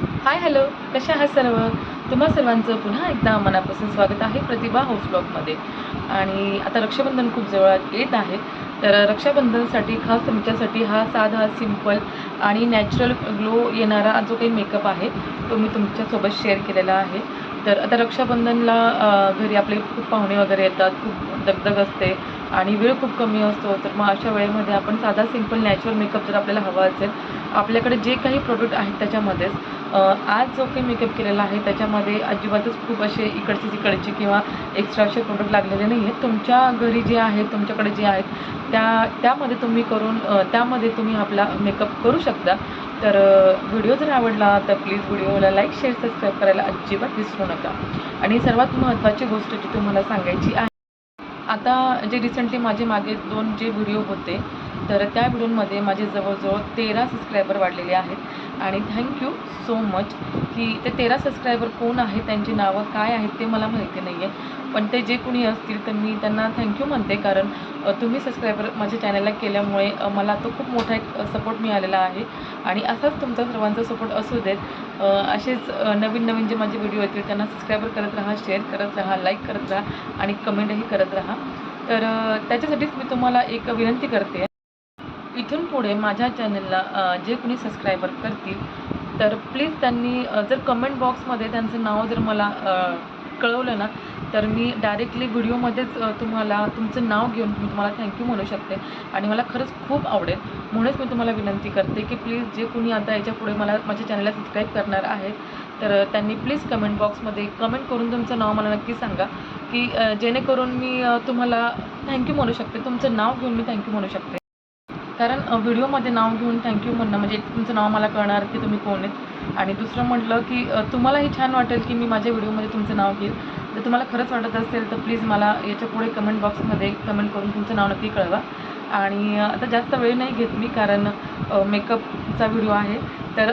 Hi hello कशा आहात सर्व? तुम्हा सर्वांचं पुन्हा एकदा मनापासून स्वागत आहे प्रतिभा हाऊस ब्लॉगमध्ये आणि आता रक्षाबंधन खूप जवळ येत आहे. तर रक्षाबंधनसाठी खास तुमच्यासाठी हा साधा सिंपल आणि नॅचरल ग्लो येणारा जो काही मेकअप आहे तो मी तुमच्यासोबत शेअर केलेला आहे. तर आता रक्षाबंधनला घरी आपले खूप पाहुणे वगैरे येतात खूप दगदग असते आणि वेळ खूप कमी असतो. तर मग अशा वेळेमध्ये आपण साधा सिंपल नॅचरल मेकअप जर आपल्याला हवा असेल आपल्याकडे जे काही प्रोडक्ट आहेत त्याच्यामध्येच आज जो काही मेकअप केलेला आहे त्याच्यामध्ये अजिबातच खूप असे इकडचे तिकडचे किंवा एक्स्ट्रा असे प्रोडक्ट लागलेले नाही आहेत. तुमच्या घरी जे आहेत तुमच्याकडे जे आहेत त्या त्यामध्ये तुम्ही करून त्यामध्ये तुम्ही आपला मेकअप करू शकता. तर व्हिडिओ जर आवडला तर प्लीज व्हिडिओला लाईक शेअर सबस्क्राईब करायला अजिबात विसरू नका. आणि सर्वात महत्त्वाची गोष्ट जी तुम्हाला सांगायची आहे आता जे रिसेंटली माझे मागे दोन जे व्हिडिओ होते तर त्या व्हिडिओमध्ये माझे जवळजवळ तेरा सबस्क्रायबर वाढलेले आहेत. आणि थँक्यू सो मच की ते तेरा सबस्क्रायबर कोण आहेत त्यांची नावं काय आहेत ते मला माहिती नाही आहे पण ते जे कोणी असतील तर मी त्यांना थँक्यू म्हणते कारण तुम्ही सबस्क्रायबर माझ्या चॅनलला केल्यामुळे मला तो खूप मोठा एक सपोर्ट मिळालेला आहे. आणि असाच तुमचा सर्वांचा सपोर्ट असू देत असेच नवीन नवीन जे माझे व्हिडिओ येतील त्यांना सबस्क्रायबर करत राहा शेअर करत राहा लाईक करत राहा आणि कमेंटही करत राहा. तर त्याच्यासाठीच मी तुम्हाला एक विनंती करते. इथून पुढे माझ्या चॅनलला जे कोणी सबस्क्रायबर करतील तर प्लीज त्यांनी जर कमेंट बॉक्समध्ये त्यांचं नाव जर मला कळवलं ना तर मी डायरेक्टली व्हिडिओमध्येच तुम्हाला तुमचं नाव घेऊन मी तुम्हाला थँक्यू म्हणू शकते. आणि मला खरंच खूप आवडेल. म्हणूनच मी तुम्हाला विनंती करते की प्लीज जे कोणी आता याच्यापुढे मला माझ्या चॅनलला सबस्क्राईब करणार आहेत तर त्यांनी प्लीज कमेंट बॉक्समध्ये कमेंट करून तुमचं नाव मला नक्की सांगा की जेणेकरून मी तुम्हाला थँक्यू म्हणू शकते. तुमचं नाव घेऊन मी थँक्यू म्हणू शकते. कारण व्हिडिओमध्ये नाव घेऊन थँक्यू म्हणणं म्हणजे एक तुमचं नाव मला कळणार की तुम्ही कोण आहेत. आणि दुसरं म्हटलं की तुम्हालाही छान वाटेल की मी माझ्या व्हिडिओमध्ये तुमचं नाव घेईल. जर तुम्हाला खरंच वाटत असेल तर प्लीज मला याच्यापुढे कमेंट बॉक्समध्ये कमेंट करून तुमचं नाव नक्की कळवा. आणि आता जास्त वेळ नाही घेत मी कारण मेकअपचा व्हिडिओ आहे. तर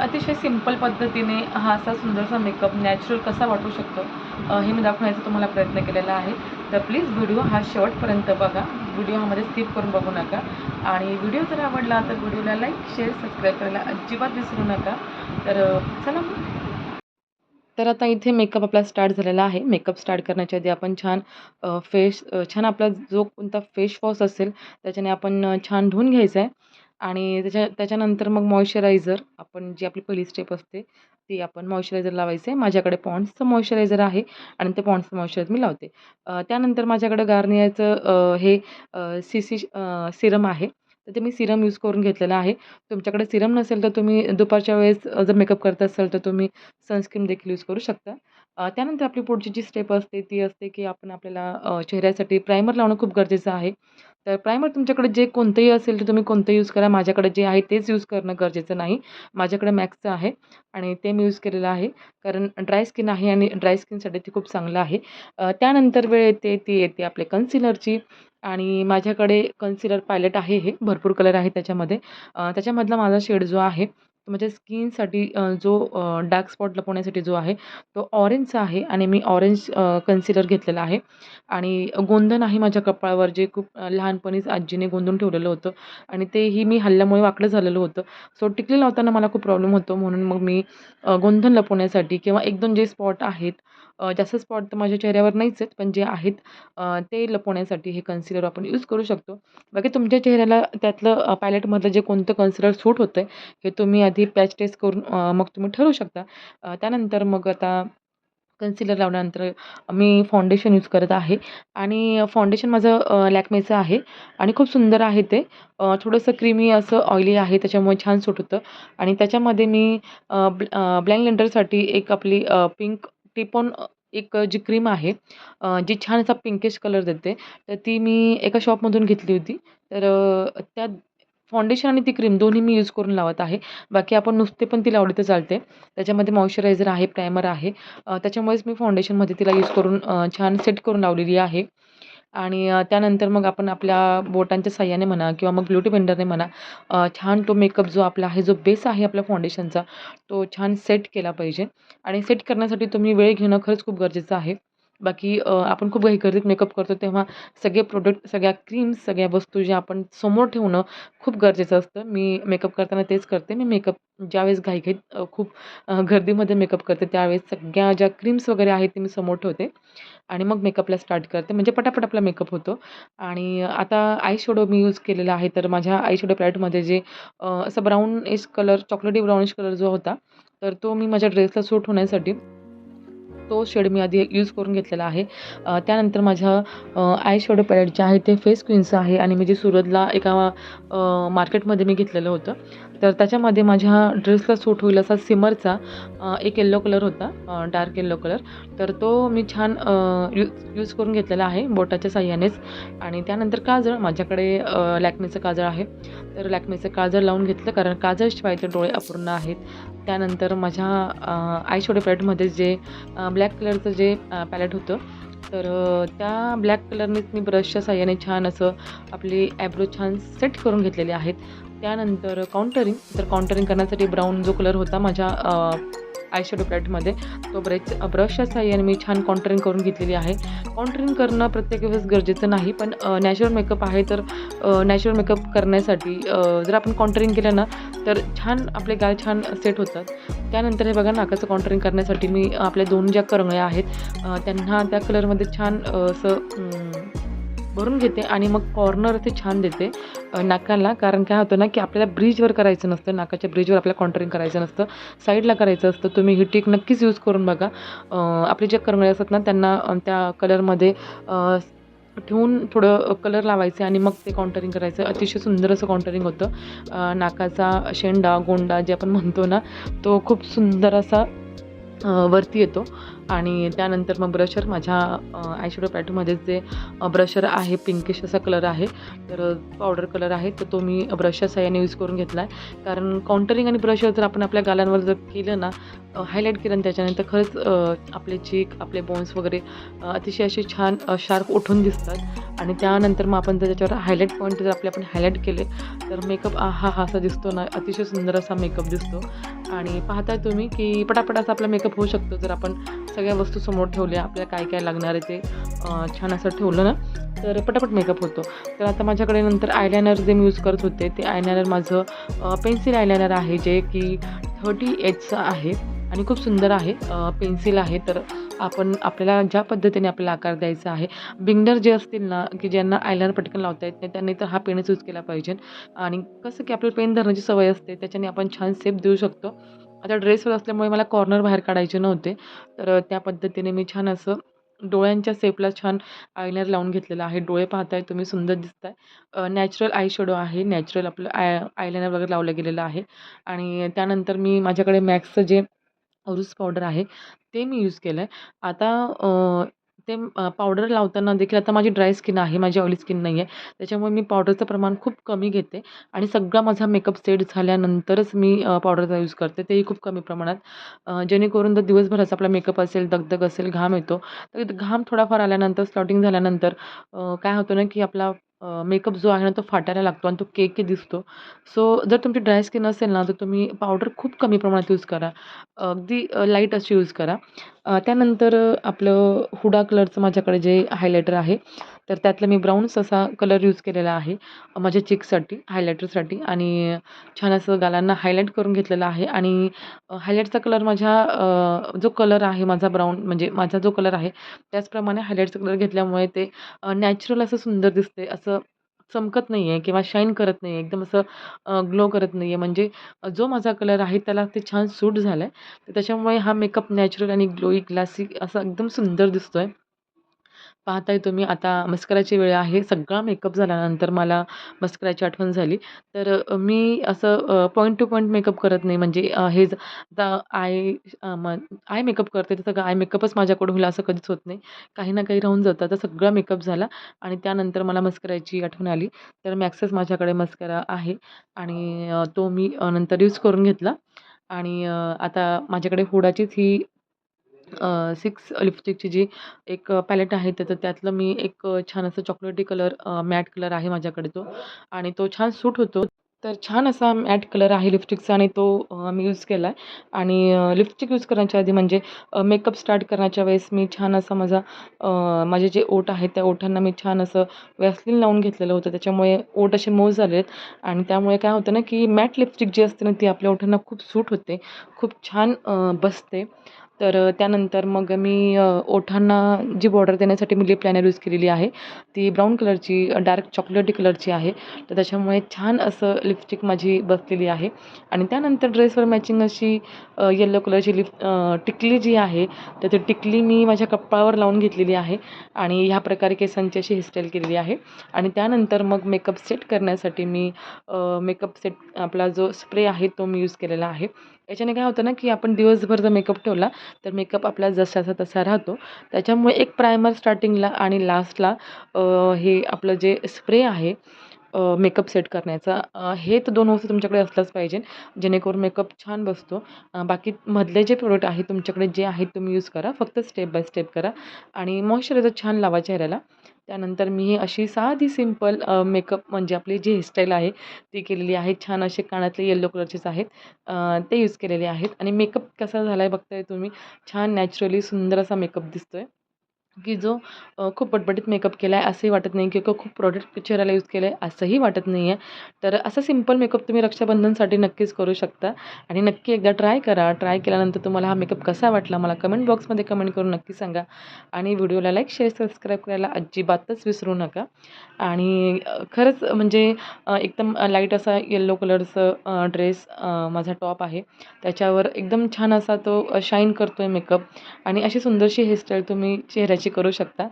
अतिशय सिंपल पद्धतीने हा असा सुंदरसा मेकअप नॅचरल कसा वाटू शकतो हे मी दाखवण्याचा तुम्हाला प्रयत्न केलेला आहे. तर प्लीज व्हिडिओ हा शेवटपर्यंत बघा. व्हिडिओमध्ये स्किप करून बघू नका. आणि व्हिडिओ जर आवडला तर व्हिडिओला लाईक शेअर सबस्क्राईब करायला अजिबात विसरू नका. तर चला तर आता इथे मेकअप आपला स्टार्ट झालेला आहे. मेकअप स्टार्ट करण्याच्या आधी आपण छान फेस छान आपला जो कोणता फेस वॉश असेल त्याच्याने आपण छान धुवून घ्यायचा आहे आणि त्याच्या त्याच्यानंतर मग मॉइश्चरायझर आपण जी आपली पहिली स्टेप असते ती आपण मॉइश्चरायझर लावायचं आहे माझ्याकडे पॉन्ड्सचं मॉइश्चरायझर आहे आणि ते पॉन्ड्सचं मॉइश्चरायझर मी लावते. त्यानंतर माझ्याकडे गार्नियरचं हे सी सी सिरम आहे. तर ते मी सिरम यूज करून घेतलेलं आहे. तुमच्याकडे सिरम नसेल तर तुम्ही दुपारच्या वेळेस जर मेकअप करत असाल तर तुम्ही सनस्क्रीन देखील यूज करू शकता. अ, त्यानंतर आपली पुढची जी स्टेप असते ती असते की आपण आपल्याला अ, चेहऱ्यासाठी प्रायमर लावणं खूप गरजेचं आहे. तर प्रायमर तुमच्याकडे जे कोणतंही असेल तर तुम्ही कोणतं यूज करा. माझ्याकडे जे आहे तेच यूज करणं गरजेचं नाही. माझ्याकडे मॅक्सचं आहे आणि ते मी यूज केलेलं आहे. कारण ड्राय स्किन आहे आणि ड्राय स्किनसाठी ते खूप चांगलं आहे. अ, त्यानंतर वेळ येते ती येते आपले कन्सिलरची आणि माझ्याकडे कन्सिलर पायलट आहे हे. भरपूर कलर आहे त्याच्यामध्ये. अ, त्याच्यामधला माझा शेड जो आहे माझ्या स्किनसाठी जो डार्क स्पॉट लपवण्यासाठी जो आहे तो ऑरेंजचा आहे आणि मी ऑरेंज कन्सिलर घेतलेला आहे. आणि गोंधन आहे माझ्या कपाळावर जे खूप लहानपणीच आजीने गोंधून ठेवलेलं होतं आणि तेही मी हल्ल्यामुळे वाकडं झालेलं होतं. सो टिकली लावताना मला खूप प्रॉब्लेम होतो म्हणून मग मी गोंधण गोंधन लपवण्यासाठी किंवा एक दोन जे स्पॉट आहेत जास्त स्पॉट तर माझ्या चेहऱ्यावर नाहीच आहेत पण जे आहेत ते लपवण्यासाठी हे कन्सिलर आपण यूज करू शकतो. बाकी तुमच्या चेहऱ्याला त्यातलं पॅलेटमधलं जे कोणतं कन्सिलर सूट होतं आहे हे तुम्ही आधी पॅच टेस्ट करून मग तुम्ही ठरवू शकता. त्यानंतर मग आता कन्सिलर लावल्यानंतर मी फाउंडेशन यूज करत आहे. आणि फाउंडेशन माझं लॅकमेचं आहे आणि खूप सुंदर आहे ते. थोडंसं क्रीमी असं ऑइली आहे त्याच्यामुळे छान सूट होतं. आणि त्याच्यामध्ये मी अ, ब्ल लेंडरसाठी एक आपली पिंक टिपॉन एक जी क्रीम आहे जी छान असा पिंकिश कलर देते. तर ती मी एका शॉपमधून घेतली होती. तर त्या फाउंडेशन आणि ती क्रीम दोन्ही मी यूज करून लावत आहे. बाकी आपण नुसते पण ती लावली तर चालते. त्याच्यामध्ये मॉइश्चरायझर आहे प्रायमर आहे. त्याच्यामुळेच मी फाउंडेशनमध्ये तिला यूज करून छान सेट करून लावलेली आहे. आणि त्यानंतर मग आपण आपल्या बोटांच्या साह्याने म्हणा किंवा मग ब्युटी ब्लेंडरने म्हणा छान तो मेकअप जो आपला आहे जो बेस आहे आपल्या फाउंडेशनचा तो छान सेट केला पाहिजे. आणि सेट करण्यासाठी तुम्ही वेळ घेणं खरंच खूप गरजेचं आहे. बाकी आपण खूप घाईगर्दीत मेकअप करतो तेव्हा सगळे प्रोडक्ट सगळ्या क्रीम्स सगळ्या वस्तू ज्या आपण समोर ठेवणं खूप गरजेचं असतं. मी मेकअप करताना तेच करते. मी मेकअप ज्यावेळेस घाईघाईत खूप गर्दीमध्ये मेकअप करते त्यावेळेस सगळ्या ज्या क्रीम्स वगैरे आहेत ते मी समोर ठेवते आणि मग मेकअपला स्टार्ट करते. म्हणजे पटापट आपला मेकअप होतो. आणि आता आय शॅडो मी यूज केलेला आहे. तर माझ्या आय शॅडो पॅलेटमध्ये जे असं ब्राऊन एश कलर चॉकलेटी ब्राऊनिश कलर जो होता तर तो मी माझ्या ड्रेसला सूट होण्यासाठी तो शेड मी आधी यूज करून घेतलेला आहे. त्यानंतर माझ्या आय शेडो पॅलेट जे आहे ते फेस क्वीन्स आहे आणि मी जे सुरतला एका मार्केटमध्ये मी घेतलेलं होतं. तर त्याच्यामध्ये माझ्या ड्रेसला सूट होईल असा सिमरचा एक येल्लो कलर होता डार्क येल्लो कलर तर तो मी छान यूज यूज करून घेतलेला आहे बोटाच्या साह्यानेच. आणि त्यानंतर काजळ माझ्याकडे लॅक्मेचं काजळ आहे. तर लॅक्मेचं काजळ लावून घेतलं कारण काजळशिवाय तर डोळे अपूर्ण आहेत. त्यानंतर माझ्या आय पॅलेटमध्ये जे ब्लॅक कलरचं जे पॅलेट होतं तर त्या ब्लॅक कलरनेच मी ब्रशच्या साह्याने छान असं आपली ॲब्रो छान सेट करून घेतलेले आहेत. त्यानंतर काउंटरिंग तर काउंटरिंग करण्यासाठी ब्राऊन जो कलर होता माझ्या आयशॅडो पॅटमध्ये तो ब्रेच ब्रशच्या साह्याने मी छान कॉन्ट्रिंग करून घेतलेली आहे. कॉन्ट्रिंग करणं प्रत्येक वेळेस गरजेचं नाही पण नॅचरल मेकअप आहे तर नॅचरल मेकअप करण्यासाठी जर आपण कॉन्ट्रिंग केलं ना तर छान आपले गाल छान सेट होतात. त्यानंतर हे बघा नाकाचं कॉन्ट्रिंग करण्यासाठी मी आपल्या दोन ज्या करंगळ्या आहेत त्यांना त्या कलरमध्ये छान असं भरून घेते आणि मग कॉर्नर ते छान देते नाकाला. कारण काय होतं ना की आपल्याला ब्रिजवर करायचं नसतं. नाकाच्या ब्रिजवर आपल्याला कॉन्टरिंग करायचं नसतं. साईडला करायचं असतं. तुम्ही ही टिक नक्कीच यूज करून बघा. आपले जे करंगळे असतात ना त्यांना त्या कलरमध्ये ठेवून थोडं कलर लावायचे आणि मग ते काउंटरिंग करायचं. अतिशय सुंदर असं काउंटरिंग होतं. नाकाचा शेंडा गोंडा जे आपण म्हणतो ना तो खूप सुंदर असा वरती येतो. आणि त्यानंतर मग ब्रशर माझ्या आयशॅडो पॅटमध्ये जे ब्रशर आहे पिंकिश असा कलर आहे तर पावडर कलर आहे तर तो मी ब्रशच्या साह्याने यूज करून घेतला आहे कारण काउंटरिंग आणि ब्रशर जर आपण आपल्या गालांवर जर केलं ना हायलाईट केलं आणि त्याच्यानंतर खरंच आपले चीक आपले बोन्स वगैरे अतिशय असे छान शार्प उठून दिसतात. आणि त्यानंतर मग आपण जर त्याच्यावर हायलाईट पॉईंट जर आपले आपण हायलाईट केले तर मेकअप हा हा असा दिसतो ना अतिशय सुंदर असा मेकअप दिसतो. आणि पाहताय तुम्ही की पटापट असा आपला मेकअप होऊ शकतो जर आपण सगळ्या वस्तू समोर ठेवल्या आपल्याला काय काय लागणार आहे ते छान असं ठेवलं ना तर पटापट मेकअप होतो. तर आता माझ्याकडे नंतर आयलायनर जे मी यूज करत होते ते आयलायनर माझं पेन्सिल आयलायनर आहे जे की थर्टी एचचं आहे आणि खूप सुंदर आहे पेन्सिल आहे तर आपण आपल्याला ज्या पद्धतीने आपल्याला आकार द्यायचा आहे बिगनर जे असतील ना की ज्यांना आयलायनर पटकन लावता येत नाही त्यांनी तर हा पेनच यूज केला पाहिजे. आणि कसं की आपल्याला पेन धरण्याची सवय असते त्याच्याने आपण छान सेप देऊ शकतो. आता ड्रेसवर असल्यामुळे मला कॉर्नर बाहेर काढायचे नव्हते तर त्या पद्धतीने मी छान असं डोळ्यांच्या सेपला छान आयलायनर लावून घेतलेलं आहे. डोळे पाहताय तुम्ही सुंदर दिसताय. नॅचरल आय शेडो आहे नॅचरल आपलं आय आयलायनर वगैरे लावलं गेलेलं आहे. आणि त्यानंतर मी माझ्याकडे मॅक्सचं जे औरुस पावडर आहे ते मी यूज केलं आहे आता ते पावडर लावताना देखील आता माझी ड्राय स्किन आहे माझी ऑइली स्किन नाही आहे त्याच्यामुळे मी पावडरचं प्रमाण खूप कमी घेते आणि सगळा माझा मेकअप सेट झाल्यानंतरच मी पावडरचा यूज करते. तेही खूप कमी प्रमाणात. जेणेकरून जर दिवसभराचा आपला मेकअप असेल दगदग असेल घाम येतो तर घाम थोडाफार आल्यानंतर स्लॉटिंग झाल्यानंतर काय होतं ना की आपला मेकअप जो आहे ना तो फाटायला लागतो आणि तो केकी दिसतो. सो जर तुमची ड्राय स्किन असेल ना तर तुम्ही पावडर खूप कमी प्रमाणात यूज करा. अगदी लाइट अशी यूज करा. त्यानंतर आपलं हुडा कलरचं माझ्याकडे जे हायलायटर आहे तर त्यातलं मी ब्राऊन्स असा कलर यूज केलेला आहे. माझ्या चिकसाठी हायलायटरसाठी आणि छान असं गालांना हायलाईट करून घेतलेलं आहे. आणि हायलाईटचा कलर माझ्या जो कलर आहे माझा ब्राऊन म्हणजे माझा जो कलर आहे त्याचप्रमाणे हायलाईटचा कलर घेतल्यामुळे ते नॅचरल असं सुंदर दिसते. असं चमकत नाही आहे किंवा शाईन करत नाही आहे एकदम असं ग्लो करत नाही आहे म्हणजे जो माझा कलर आहे त्याला ते छान सूट झालं आहे तर त्याच्यामुळे हा मेकअप नॅचरल आणि ग्लोई ग्लासी असा एकदम सुंदर दिसतो आहे पाहताय तुम्ही. आता मस्कराची वेळ आहे. सगळा मेकअप झाल्यानंतर मला मस्कराची आठवण झाली. तर मी असं पॉईंट टू पॉईंट मेकअप करत नाही. म्हणजे हे ज- आता आय म आय मेकअप करते तर सगळं आय मेकअपच माझ्याकडून होईल असं कधीच होत नाही. काही ना काही राहून जातं. तर सगळा मेकअप झाला आणि त्यानंतर मला मस्कराची आठवण आली. तर मॅक्सच माझ्याकडे मस्करा आहे आणि तो मी नंतर यूज करून घेतला. आणि आता माझ्याकडे हुडाचीच ही सिक्स लिपस्टिकची जी एक पॅलेट आहे तर त्यातलं मी एक छान असं चॉकलेटी कलर मॅट कलर आहे माझ्याकडे तो. आणि तो छान सूट होतो. तर छान असा मॅट कलर आहे लिपस्टिकचा आणि तो मी यूज केला आहे आणि लिपस्टिक यूज करण्याच्या आधी म्हणजे मेकअप स्टार्ट करण्याच्या वेळेस मी छान असा माझा माझे जे ओठ आहेत त्या ओठांना मी छान असं वॅसलीन लावून घेतलेलं होतं. त्याच्यामुळे ओठ असे मऊ झाले आहेत आणि त्यामुळे काय होतं ना की मॅट लिपस्टिक जी असते ना ती आपल्या ओठांना खूप सूट होते. खूप छान बसते. तर त्यानंतर मग मी ओठांना जी बॉर्डर देण्यासाठी मी लिप लायनर यूज केलेली आहे ती ब्राऊन कलरची डार्क चॉकलेटी कलरची आहे. तर त्याच्यामुळे छान असं लिपस्टिक माझी बसलेली आहे. आणि त्यानंतर ड्रेसवर मॅचिंग अशी येलो कलरची लिप टिकली जी आहे तर ती टिकली मी माझ्या कपाळावर लावून घेतलेली आहे आणि ह्या प्रकारे केसांची अशी हेअरस्टाईल केलेली आहे. आणि त्यानंतर मग मेकअप सेट करण्यासाठी मी मेकअप सेट आपला जो स्प्रे आहे तो मी यूज केलेला आहे. याच्याने काय होतं ना की आपण दिवसभर जर मेकअप ठेवला तर मेकअप आपला जसाचा तसा राहतो. त्याच्यामुळे एक प्रायमर स्टार्टिंगला आणि लास्टला हे आपलं जे स्प्रे आहे मेकअप सेट करण्याचा हे तर दोन वस्तू तुमच्याकडे असलंच पाहिजे जेणेकरून मेकअप छान बसतो. बाकी मधले जे प्रोडक्ट आहेत तुमच्याकडे जे आहेत तुम्ही यूज करा. फक्त स्टेप बाय स्टेप करा आणि मॉइश्चरायझर छान लावा चेहऱ्याला. त्यानंतर मी अशी साधी सिंपल मेकअप म्हणजे आपली जी हेअरस्टाईल आहे ती केलेली आहे. छान असे कानातले येल्लो कलरचेच आहेत. ते यूज केलेले आहेत. आणि मेकअप कसा झाला आहे बघताय तुम्ही? छान नॅचरली सुंदर असा मेकअप दिसतो आहे की जो खूप पटपटीत मेकअप केला आहे असंही वाटत नाही किंवा खूप प्रॉडक्ट चेहऱ्याला यूज केलं आहे असंही वाटत नाही आहे तर असा सिंपल मेकअप तुम्ही रक्षाबंधनसाठी नक्कीच करू शकता. आणि नक्की एकदा ट्राय करा. ट्राय केल्यानंतर तुम्हाला हा मेकअप कसा वाटला मला कमेंट बॉक्समध्ये कमेंट करून नक्की सांगा. आणि व्हिडिओला लाईक शेअर सबस्क्राईब करायला अजिबातच विसरू नका. आणि खरंच म्हणजे एकदम लाइट असा येल्लो कलरचं ड्रेस माझा टॉप आहे. त्याच्यावर एकदम छान असा तो शाईन करतो आहे मेकअप आणि अशी सुंदरशी हेअरस्टाईल तुम्ही चेहऱ्याची करू शकता.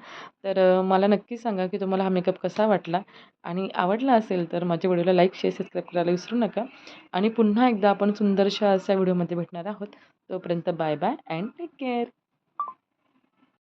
तर मला नक्की सांगा की तुम्हाला हा मेकअप कसा वाटला? आणि आवडला असेल तर माझ्या व्हिडिओला लाईक शेअर सबस्क्राईब करायला विसरू नका. आणि पुन्हा एकदा आपण सुंदरशा अशा व्हिडिओमध्ये भेटणार आहोत. तोपर्यंत bye bye and take care.